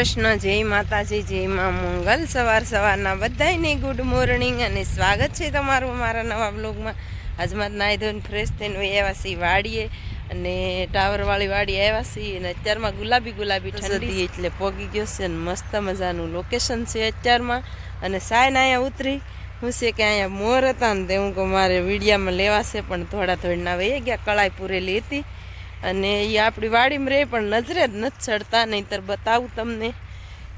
કૃષ્ણ જય માતાજી જય માં મંગલ. સવાર સવારના બધાને ગુડ મોર્નિંગ અને સ્વાગત છે તમારું મારા નવા બ્લોગમાં આજમાં નાહી ધોઈને ફ્રેશ થઈને આવ્યા છીએ વાડીએ અને ટાવરવાળી વાડી આવ્યા છીએ અને અત્યારમાં ગુલાબી ગુલાબી ઠંડી એટલે પોગી ગયો છે અને મસ્ત મજાનું લોકેશન છે અત્યારમાં. અને સાયન અહીંયા ઉતરી. હું છે કે અહીંયા મોર હતા ને તે હું કહું મારે વિડીયામાં લેવાશે પણ થોડા થોડીના વહી ગયા કળાઈ પૂરેલી હતી. અને એ આપણી વાડીમાં રહે, પણ નજરે જ નથી ચડતા, નહીંતર બતાવું તમને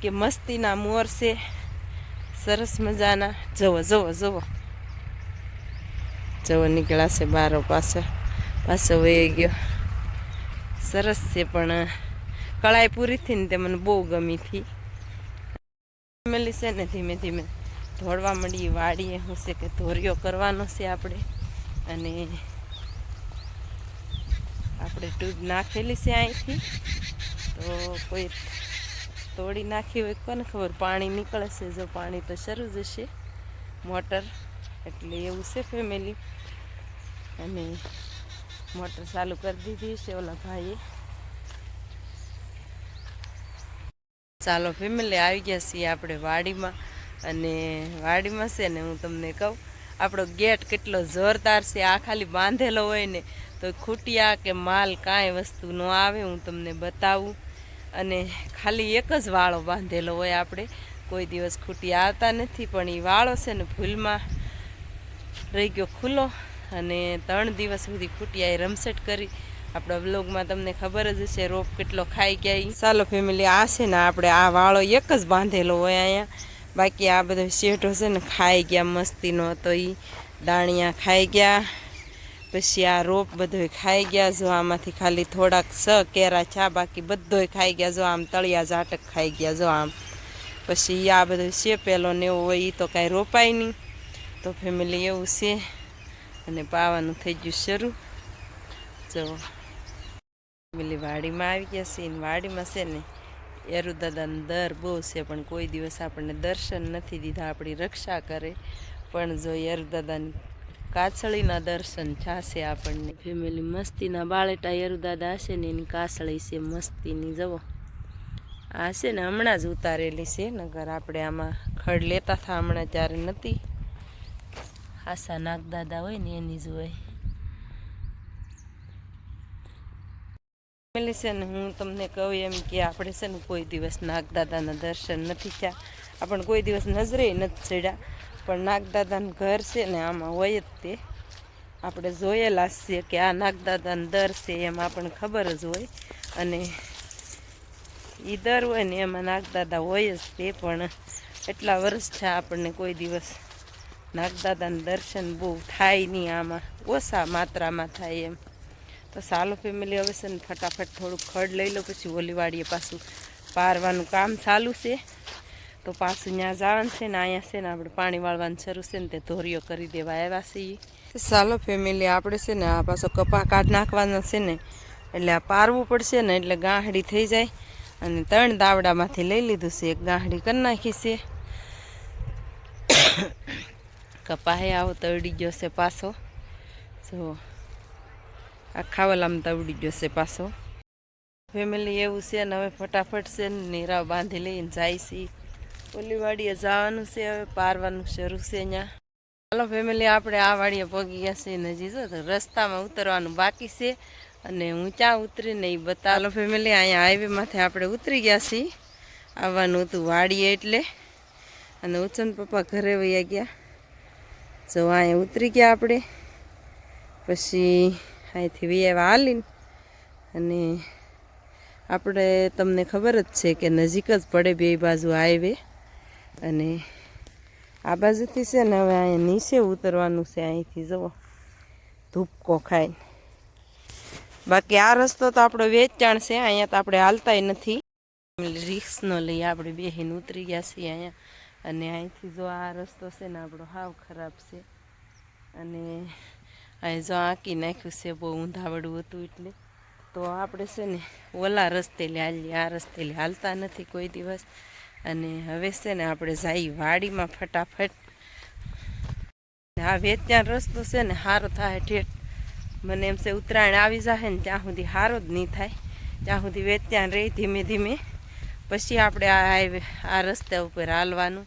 કે મસ્તીના મોર છે. સરસ મજાના. જવો જવો જવો જવો નીકળ્યા છે બારો પાછો. પાછો વહી ગયો. સરસ છે પણ કળાઈ પૂરી થઈ ને તે મને બહુ ગમી હતી. ફેમિલી છે ને ધીમે ધીમે દોડવા માંડીએ વાડીએ હું છે કે ધોરિયો કરવાનો છે આપણે. અને આપણે ટ્યુબ નાખેલી છે અહીંથી. તો કોઈ તોડી નાખી હોય કોને ખબર? પાણી નીકળે છે. જો પાણી તો શરૂ જ હશે. મોટર, એટલે એવું છે ફેમિલી અને મોટર ચાલુ કરી દીધી છે ઓલા ભાઈએ. ચાલો ફેમિલી આવી ગયા છીએ આપણે વાડીમાં. અને વાડીમાં છે ને હું તમને કહું, આપણો ગેટ કેટલો જોરદાર છે. આ ખાલી બાંધેલો હોય ને તો ખૂટિયા કે માલ કાંઈ વસ્તુ ન આવે, હું તમને બતાવું. અને ખાલી એક જ વાળો બાંધેલો હોય આપણે. કોઈ દિવસ ખૂટિયા આવતા નથી, પણ એ વાળો છે ને ભૂલમાં રહી ગયો ખુલ્લો. અને ત્રણ દિવસ સુધી ખૂટિયાએ રમસેટ કરી. આપણા બ્લોગમાં તમને ખબર જ હશે રોપ કેટલો ખાઈ ગયા ઈ. ચાલો ફેમિલી, આ છે ને આપણે આ વાળો એક જ બાંધેલો હોય અહીંયા. બાકી આ બધો શેઠો છે ને ખાઈ ગયા મસ્તીનો હતો એ દાણિયા ખાઈ ગયા. પછી આ રોપ બધોય ખાઈ ગયા જો, આમાંથી ખાલી થોડાક સ, કેરા, ચા બાકી બધોય ખાઈ ગયા જો, આમ તળિયા ઝાટક ખાઈ ગયા જો આમ. પછી આ બધું શેપેલો ને એવું હોય એ તો કાંઈ રોપાય નહીં. તો ફેમિલી એવું છે અને પાવાનું થઈ ગયું શરૂ. જો ફેમિલી વાડીમાં આવી ગયા છે ને વાડીમાં છે ને, એરુ દાદાનો દર બહુ છે, પણ કોઈ દિવસ આપણને દર્શન નથી દીધા, આપણી રક્ષા કરે. પણ જો એરુ કાછળીના દર્શન થશે આપણને. ફેમિલી મસ્તીના બાળેટા યરુદાદા હશે ને એની કાસળી છે મસ્તીની જવો આ છે ને હમણાં જ ઉતારેલી છે, નગર આપણે આમાં ખડ લેતા હતા હમણાં ત્યારે નથી. આશા નાગદાદા હોય ને એની જ હોય. ફેમિલી છે ને, હું તમને કહું એમ કે આપણે છે ને કોઈ દિવસ નાગદાદાના દર્શન નથી થયા. આપણને કોઈ દિવસ નજરે નથી ચડ્યા. પણ નાગદાદાનું ઘર છે ને આમાં હોય જ તે. આપણે જોયેલા છીએ કે આ નાગદાદાનું દર છે એમ આપણને ખબર જ હોય. અને એ દર હોય ને એમાં નાગદાદા હોય જ તે, પણ એટલા વર્ષ છે આપણને કોઈ દિવસ નાગદાદાનું દર્શન બહુ થાય નહીં આમાં. ઓછા માત્રામાં થાય એમ. તો સાલો ફેમિલી હવે છે ને ફટાફટ થોડુંક ખડ લઈ લો, પછી ઓલીવાડીએ પાછું પારવાનું કામ ચાલુ છે. તો પાછું ત્યાં જવાનું છે ને અહીંયા છે ને આપણે પાણી વાળવાનું શરૂ છે ને તે ધોરીઓ કરી દેવા આવ્યા છીએ ચાલો ફેમિલી આપણે છે ને આ પાછો કપા કાઢ નાખવાનો છે ને, એટલે આ પારવું પડશે ને એટલે ગાંહડી થઈ જાય અને ત્રણ દાવડામાંથી લઈ લીધું છે, એક ગાંહડી કરી નાખી છે. કપાહે આવો તવડી ગયો છે પાછો. જો આ વાલામાં તવડી ગયો છે પાછો. ફેમિલી એવું છે ને હવે ફટાફટ છે ને નીરાવ બાંધી લઈને જાય છે ઓલી વાડીએ જવાનું છે, હવે પારવાનું શરૂ છે અહીંયા ચાલો ફેમિલી આપણે આ વાડીએ પગી ગયા છે ને જો તો રસ્તામાં ઉતરવાનું બાકી છે અને ક્યાં ઉતરીને એ બતાલો ફેમિલી અહીંયા હાઈવેમાંથી આપણે ઉતરી ગયા છીએ. આવવાનું હતું વાડીએ એટલે. અને ઉચન પપ્પા ઘરે વયા ગયા. જો અહીંયા ઉતરી ગયા આપણે. પછી અહીંથી વૈયા હાલીને. અને આપણે, તમને ખબર જ છે કે નજીક જ પડે બે બાજુ હાઈવે અને આ બાજુથી છે ને હવે અહીંયા નીચે ઉતરવાનું છે અહીંથી, જુઓ. ધૂપકો ખાઈને. બાકી આ રસ્તો તો આપણો વેચાણ છે, અહીંયા તો આપણે હાલતાય નથી. રિક્સનો લઈ આપણે બેહીને ઉતરી ગયા છીએ અહીંયા. અને અહીંથી જો આ રસ્તો છે ને આપણો હાવ ખરાબ છે. અને અહીં જો આંકી નાખ્યું છે, બહુ ઊંધાવડું હતું એટલે. તો આપણે છે ને ઓલા રસ્તે હાલીએ, આ રસ્તે લે હાલતા નથી કોઈ દિવસ. અને હવે છે ને આપણે જઈ વાડીમાં ફટાફટ. આ વેચાણ રસ્તો છે ને સારો થાય ઠેઠ. મને એમ છે ઉત્તરાયણ આવી જશે ને ત્યાં સુધી સારો જ નહીં થાય. ત્યાં સુધી વેત્યાન રહી ધીમે ધીમે. પછી આપણે આ આ રસ્તા ઉપર હાલવાનું.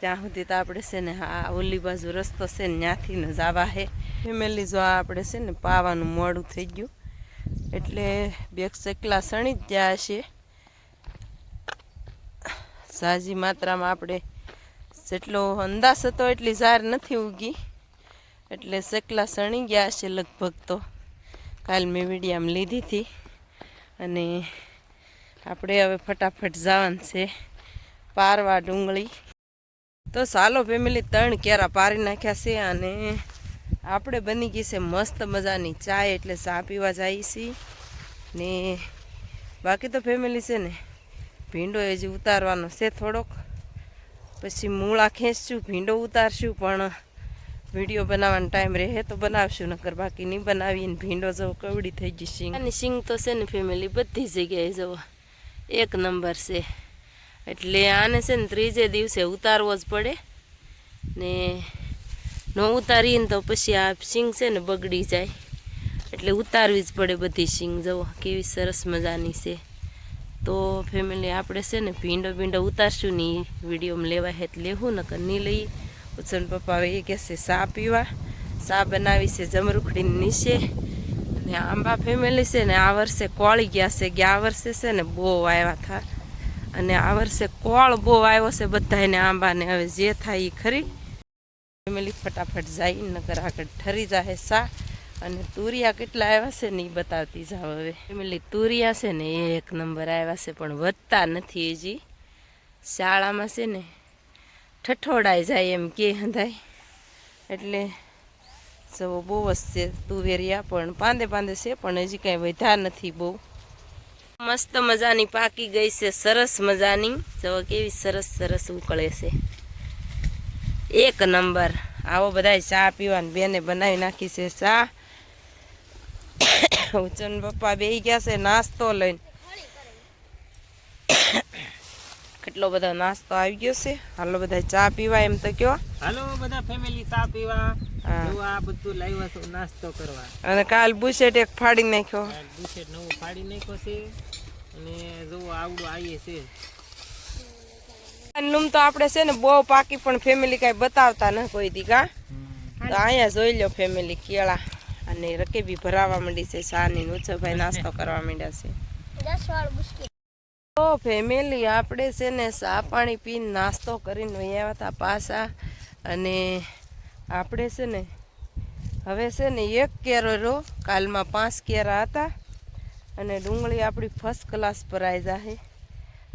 ત્યાં સુધી તો આપણે છે ને આ ઓલી બાજુ રસ્તો છે ને ત્યાંથી ને જવા હે. ફેમિલી જો આપણે છે ને પાવાનું મોડું થઈ ગયું. એટલે બે ચકલા સણી જ ગયા છે. ઝાઝી માત્રામાં આપણે જેટલો અંદાજ હતો એટલી ઝાર નથી ઉગી એટલે શેકલા સણી ગયા છે લગભગ તો. કાલ મેં વિડીયામાં લીધી હતી. અને આપણે હવે ફટાફટ જવાનું છે પારવા ડુંગળી. તો સાલો ફેમિલી, ત્રણ કેરા પારી નાખ્યા છે અને આપણે બની ગઈ છે મસ્ત મજાની ચા એટલે ચા પીવા જાય છીએ. ને બાકી તો ફેમિલી છે ને ભીંડો હજી ઉતારવાનો છે થોડોક. પછી મૂળા ખેંચશું, ભીંડો ઉતારશું, પણ વીડિયો બનાવવાનો ટાઈમ રહે તો બનાવશું, નકર બાકી નહીં બનાવીને ભીંડો જવો કવડી થઈ ગઈ સિંગ અને સિંગ તો છે ને ફેમિલી બધી જગ્યાએ જવો એક નંબર છે. એટલે આને છે ને ત્રીજે દિવસે ઉતારવો જ પડે. ને ન ઉતારીએ ને તો પછી આ સિંગ છે ને બગડી જાય. એટલે ઉતારવી જ પડે બધી સિંગ જવો કેવી સરસ મજાની છે. તો ફેમિલી આપણે છે ને ભીંડો ભીંડો ઉતારશું ને ઈ વિડીયોમાં લેવા હે તો લેવું, નકર નહીં લઈએ. ઉત્સન પપ્પા એ કહેશે સા પીવા. સા બનાવી છે જમરૂખડીની નીચે. અને આંબા ફેમિલી છે ને આ વર્ષે કોળી ગયા છે આ વર્ષે છે ને બહુ આવ્યા હતા અને આ વર્ષે કોળ બહુ આવ્યો છે બધાને આંબાને. હવે જે થાય એ ખરી. ફેમિલી ફટાફટ જાય, નકર આગળ ઠરી જાય સા અને તુરિયા કેટલા આવ્યા છે ને એ બતાવતી જાવ હવે. ફેમિલી તુરિયા છે ને એ એક નંબર આવ્યા છે, પણ વધતા નથી હજી. શાળામાં છે ને ઠઠોડાઈ જાય એમ કે હંધાય. એટલે જવો બહુ જ છે તુવેરિયા, પણ પાંદે પાંદે છે, પણ હજી કાંઈ વધ્યા નથી બહુ. મસ્ત મજાની પાકી ગઈ છે, સરસ મજાની. જવો કેવી સરસ સરસ ઉકળે છે. એક નંબર. આવો બધા ચા પીવાની બેને બનાવી નાખી છે ચા. ઉચન પપ્પા બે ગયા છે નાસ્તો લઈને. કેટલો બધો નાસ્તો આવી ગયો છે? હાલો બધા ચા પીવા એમ તો કયો. હાલો બધા ફેમિલી ચા પીવા. આ બધું લાવ્યા છો નાસ્તો કરવા. અને કાલ બુશેટ એક ફાડી નાખ્યો. બુશેટ નવું ફાડી નાખ્યો છે. અને જો આવડું આવીએ છે. નુમ તો આપણે છે ને બહુ પાકી પણ ફેમિલી કાંઈ બતાવતા ન કોઈ દીકા તો અહીંયા જોઈ લો ફેમિલી કેળા. અને રકેબી ભરાવા માંડી છે શાની નુચોભાઈ નાસ્તો કરવા માંડ્યા છે. તો ફેમિલી આપણે છે ને ચા પાણી પીને નાસ્તો કરીને આવ્યા હતા પાછા. અને આપણે છે ને હવે છે ને એક કેરો રહ્યો કાલમાં પાંચ કેરા હતા. અને ડુંગળી આપણી ફર્સ્ટ ક્લાસ પર આવી જાહે.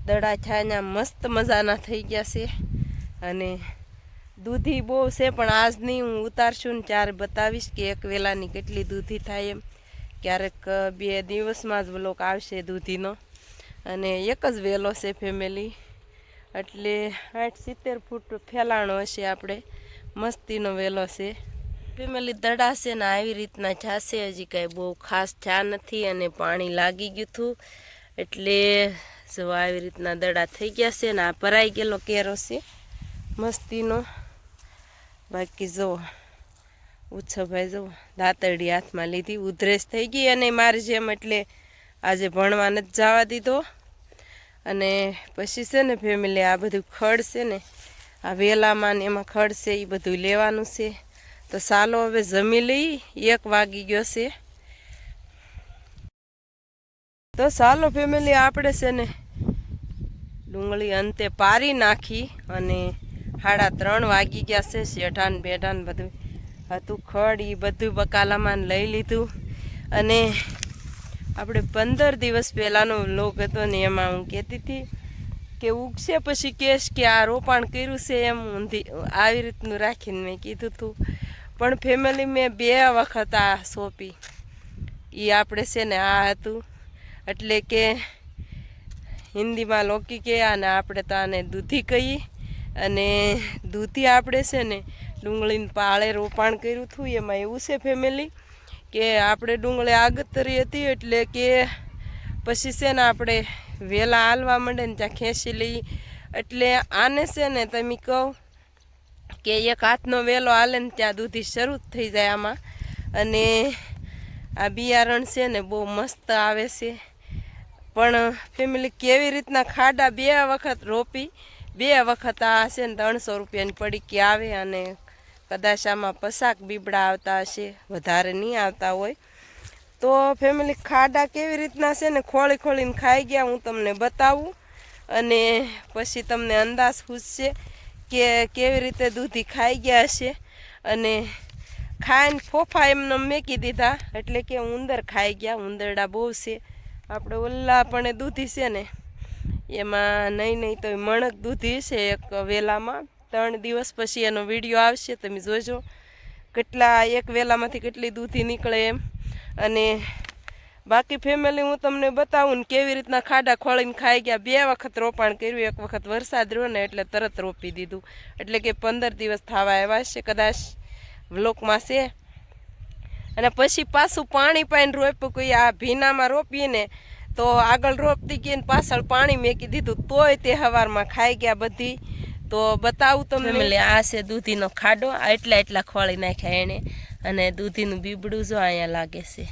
દડા છાયા મસ્ત મજાના થઈ ગયા છે. અને દૂધી બહુ છે, પણ આજ નહીં હું ઉતારશું ને ત્યારે બતાવીશ કે એક વેલાની કેટલી દૂધી થાય એમ. ક્યારેક બે દિવસમાં જ બ્લોક આવશે દૂધીનો. અને એક જ વેલો છે ફેમિલી એટલે આઠ સિત્તેર ફૂટ ફેલાણો હશે આપણે. મસ્તીનો વેલો છે. ફેમિલી દડા છે ને આવી રીતના જાશે. હજી કાંઈ બહુ ખાસ ચા નથી અને પાણી લાગી ગયું હતું. એટલે જો આવી રીતના દડા થઈ ગયા છે ને આ ભરાઈ ગયેલો કેરો છે, મસ્તીનો. બાકી જો ઉછભાઈ જો દાંતરડી હાથમાં લીધી, ઉધરેસ થઈ ગઈ અને મારી જેમ એટલે આજે ભણવા નથી જવા દીધો. અને પછી છે ને ફેમિલી આ બધું ખડ છે ને, આ વેલામાં ને એમાં ખડ છે એ બધું લેવાનું છે. તો ચાલો હવે જમી લઈ, એક વાગી ગયો છે. તો ચાલો ફેમિલી આપણે છે ને ડુંગળી અંતે પારી નાખી અને સાડા ત્રણ વાગી ગયા છે, શેઠાન, બેઠાન બધું હતું, ખડ એ બધું બકાલામાં લઈ લીધું. અને આપણે પંદર દિવસ પહેલાંનો લોક હતો ને એમાં હું કહેતી હતી કે ઉગશે પછી કેશ કે આ રોપાણ કર્યું છે એમ ઊંધી આવી રીતનું રાખીને મેં કીધું હતું પણ ફેમિલી મેં બે વખત આ સોંપી. એ આપણે છે ને આ હતું. એટલે કે હિન્દીમાં લોકી કહે અને આપણે તો આને દૂધી કહીએ. અને દૂધી આપણે છે ને ડુંગળીને પાળે રોપાણ કર્યું હતું, એમાં એવું છે ફેમિલી કે આપણે ડુંગળી આગતરી હતી એટલે કે પછી છે ને આપણે વેલા હાલવા માંડે ને ત્યાં ખેંચી લઈ. એટલે આને છે ને તમે કહો કે એક હાથનો વેલો હાલે ને ત્યાં દૂધી શરૂ થઈ જાય આમાં. અને આ બિયારણ છે ને બહુ મસ્ત આવે છે. પણ ફેમિલી કેવી રીતના ખાડા બે વખત રોપી બે વખત આ છે ને ત્રણસો રૂપિયાની પડીકી આવે અને કદાચ આમાં પસાક બીબડા આવતા હશે, વધારે નહીં આવતા હોય. તો ફેમિલી ખાડા કેવી રીતના છે ને ખોળી ખોળીને ખાઈ ગયા, હું તમને બતાવું. અને પછી તમને અંદાજ પૂછશે કે કેવી રીતે દૂધી ખાઈ ગયા હશે. અને ખાઈને ફોફા એમને મેકી દીધા, એટલે કે ઉંદર ખાઈ ગયા, ઉંદરડા બહુ છે. આપણે ઓલા પણ દૂધી છે ને એમાં નહીં નહીં તો મણક દૂધી છે એક વેલામાં. ત્રણ દિવસ પછી એનો વીડિયો આવશે, તમે જોજો. કેટલા એક વેલામાંથી કેટલી દૂધી નીકળે એમ. અને બાકી ફેમિલી હું તમને બતાવું ને કેવી રીતના ખાડા ખોળીને ખાઈ ગયા. બે વખત રોપાણ કર્યું, એક વખત વરસાદ રહ્યો ને એટલે તરત રોપી દીધું. એટલે કે પંદર દિવસ થવા આવ્યા છે કદાચ. વ્લોકમાં છે. અને પછી પાછું પાણી પાઈને રોપ્યું, કોઈ આ ભીનામાં રોપીએ ને તો આગળ રોપતી ગઈ ને પાછળ પાણી મેકી દીધું, તોય તે હવારમાં ખાઈ ગયા બધી. તો બતાવું તમને. આ છે દૂધીનો ખાડો એટલા એટલા ખોળી નાખ્યા એણે અને દૂધીનું બીબડું જો અહીંયા લાગે છે.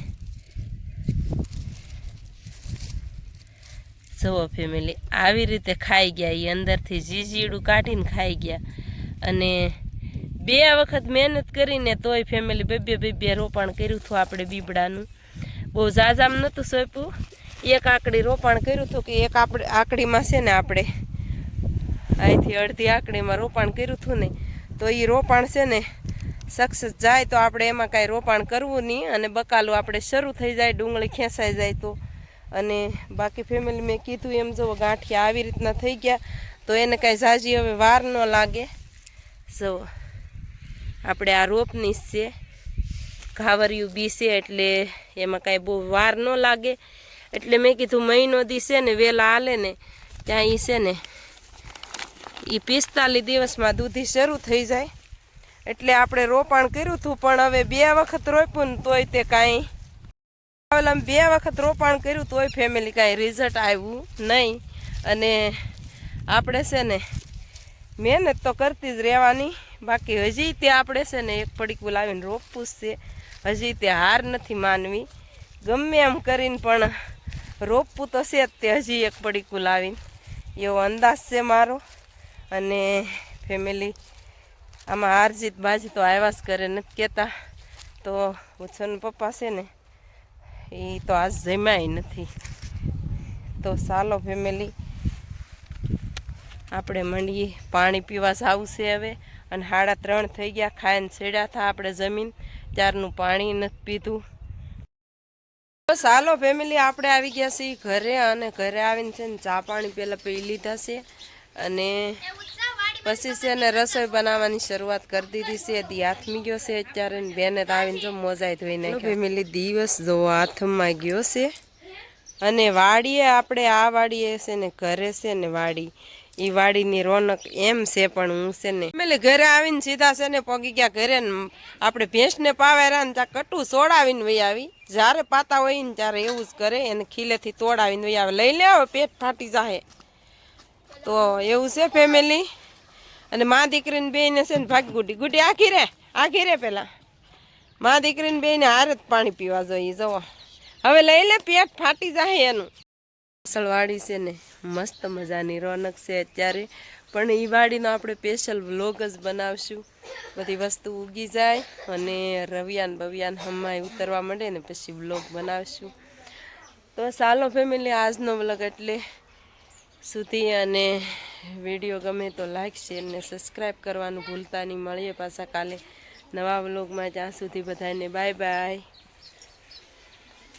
જુઓ ફેમિલી, આવી રીતે ખાઈ ગયા એ અંદરથી જીજીડું કાઢીને ખાઈ ગયા. અને બે વખત મહેનત કરીને તોય ફેમિલી બેબે બે રોપાણ કર્યું હતું આપણે બીબડાનું. બહુ ઝાઝામ નહોતું સોંપ્યું. એક આકડી રોપાણ કર્યું હતું કે એક આપણે આકડીમાં છે ને આપણે અહીંથી અડધી આકડીમાં રોપાણ કર્યું હતું ને, તો એ રોપાણ છે ને સક્સેસ જાય તો આપણે એમાં કાંઈ રોપાણ કરવું નહીં અને બકાલું આપણે શરૂ થઈ જાય, ડુંગળી ખેંચાઈ જાય તો. અને બાકી ફેમિલી મેં કીધું એમ જો ગાંઠિયા આવી રીતના થઈ ગયા, તો એને કાંઈ ઝાઝી હવે વાર ન લાગે. જો આપણે આ રોપની છે. ઘાવરિયું બી છે એટલે એમાં કાંઈ બહુ વાર ન લાગે. એટલે મેં કીધું મહિનો દી છે ને વહેલા હાલે ને, ત્યાં એ છે ને એ પિસ્તાલીસ દિવસમાં દૂધી શરૂ થઈ જાય. એટલે આપણે રોપાણ કર્યું હતું, પણ હવે બે વખત રોપ્યું ને તોય તે કાંઈ આમ બે વખત રોપાણ કર્યું તોય ફેમિલી કાંઈ રિઝલ્ટ આવ્યું નહીં. અને આપણે છે ને, મહેનત તો કરતી જ રહેવાની. બાકી હજી તે આપણે છે ને, એક પડીકું લાવીને રોપવું છે. હજી તે હાર નથી માનવી. ગમે એમ કરીને પણ રોપવું તો છે જ તે, હજી એક પડીકું લાવીને એવો અંદાજ છે મારો. અને ફેમિલી આમાં હારજીત બાજી તો આવ્યા જ કરે નથી કહેતા. તો ઉછન પપ્પા છે ને, એ તો આજ જમ્યાય નથી. તો ચાલો ફેમિલી આપણે મંડીએ પાણી પીવા જવું છે હવે. અને સાડા ત્રણ થઈ ગયા, ખાઈને છેડ્યા થા આપણે જમીન. ત્યારનું પાણી નથી પીધું. તો હાલો ફેમિલી આપણે આવી ગયા છીએ ઘરે અને ઘરે આવીને છે ને ચા પાણી પહેલાં પી લીધા છે અને પછી છે ને રસોઈ બનાવવાની શરૂઆત કરી દીધી છે. દી હાથમી ગયો છે અત્યારે બેને તો આવીને જો મોજાઈ ધોઈને ફેમિલી દિવસ જો હાથમાં ગયો છે અને વાડીએ આપણે આ વાડીએ છે ને ઘરે છે ને વાડી. એ વાડીની રોનક એમ છે પણ હું છે ને એટલે ઘરે આવીને સીધા છે ને પગી ગયા. ઘરે આપણે ભેંસને પાવે રહ્યા ને ત્યાં કટું સોડાવીને વહી આવી. જ્યારે પાતા હોય ને ત્યારે એવું જ કરે એને ખીલેથી તોડાવીને વહી લઈ લે આવે પેટ ફાટી જાય તો એવું છે ફેમિલી અને મા દીકરીને બેને છે ને ભાગી ગુડી ગુડી આખી રે આખી રે પહેલાં મા દીકરીને બેને હારે જ પાણી પીવા જોઈએ જવો હવે લઈ લે, પેટ ફાટી જાય એનું. અસલવાડી છે ને, મસ્ત મજાની, રોનક છે અત્યારે. પણ એ વાડીનો આપણે સ્પેશિયલ વ્લોગ જ બનાવશું. બધી વસ્તુ ઉગી જાય અને રવિયાન બવિયાન હમાય ઉતરવા માંડે ને પછી વ્લોગ બનાવશું. તો ચાલો ફેમિલી આજનો વ્લોગ એટલે સુધી અને વીડિયો ગમે તો લાઈક શેર ને સબસ્ક્રાઈબ કરવાનું ભૂલતા નહીં. મળીએ પાછા કાલે નવા વ્લોગમાં. જ્યાં સુધી બધાને બાય બાય